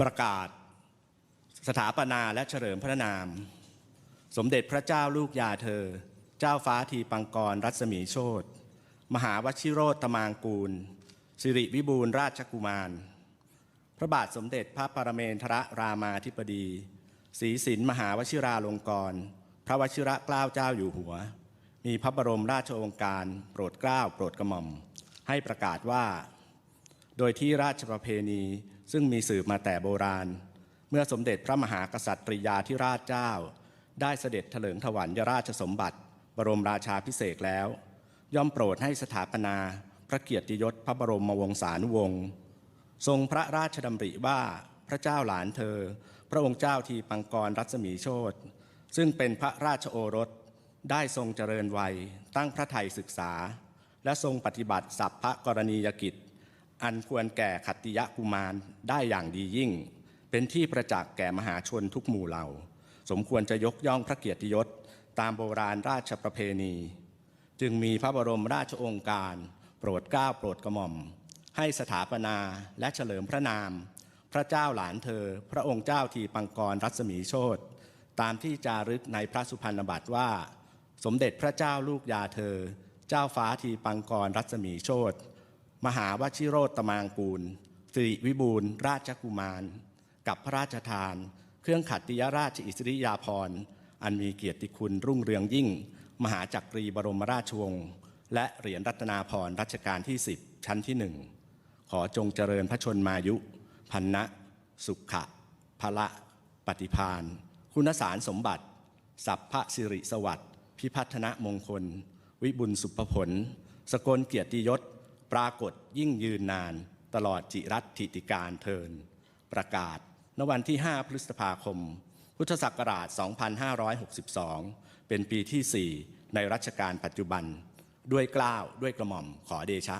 ประกาศ สถาปนาและเฉลิมพระนาม สมเด็จพระเจ้าลูกยาเธอ เจ้าฟ้าทีปังกรรัศมีโชตมหาวชิโรตมางกูล สิริวิบูลราชกุมาร พระบาทสมเด็จพระปรเมนทรรามาธิบดีศรีสินมหาวชิราลงกรณพระวชิระเกล้าเจ้าอยู่หัว มีพระบรมราชโองการ โปรดเกล้าโปรดกระหม่อม ให้ประกาศว่า โดยที่ราชประเพณีซึ่งมีสืบมาแต่โบราณ เมื่อสมเด็จพระมหากษัตริยาธิราชเจ้า ได้เสด็จเถลิงถวัลยราชสมบัติ บรมราชาพิเศษแล้ว ย่อมโปรดให้สถาปนาพระเกียรติยศพระบรมวงศานุวงศ์ทรงพระราชดำริว่าพระเจ้าหลานเธอ พระองค์เจ้าทีปังกรรัศมีโชตซึ่งเป็นพระราชโอรสได้ทรงเจริญวัยตั้งพระไทยศึกษา และทรงปฏิบัติสัพพะกรณียกิจ อันควรแก่ขัตติยะกุมารได้อย่างดียิ่ง เป็นที่ประจักษ์แก่มหาชนทุกหมู่เหล่า สมควรจะยกย่องพระเกียรติยศ ตามโบราณราชประเพณี จึงมีพระบรมราชองค์การ โปรดเกล้าโปรดกระหม่อม ให้สถาปนาและเฉลิมพระนาม พระเจ้าหลานเธอ พระองค์เจ้าทีปังกรรัศมีโชตตามที่จารึกในพระสุพรรณบัตรว่า สมเด็จพระเจ้าลูกยาเธอ เจ้าฟ้าทีปังกรรัศมีโชต มหาวชิโรตมางกูลสิริวิบูลราชกุมาร กับพระราชทาน เครื่องขัตติยราชอิสริยาภรณ์อันมีเกียรติคุณรุ่งเรืองยิ่ง มหาจักรีบรมราชวงศ์และเหรียญรัตนาพรณ์รัชกาลที่ 10 ชั้นที่หนึ่งขอจงเจริญพระชนมายุ พันนะ สุขะพละปฏิพานคุณสารสมบัติ สัพพะสิริสวัสดิ์พิพัฒนมงคล วิบุญสุภผล สกลเกียรติยศ ปรากฏยิ่งยืนนานตลอดจิรัตถิติการเทิน ประกาศณวันที่ 5 พฤษภาคม พุทธศักราช 2562 เป็นปีที่ 4 ในรัชกาลปัจจุบัน ด้วยกล้าวด้วยกระหม่อมขอเดชะ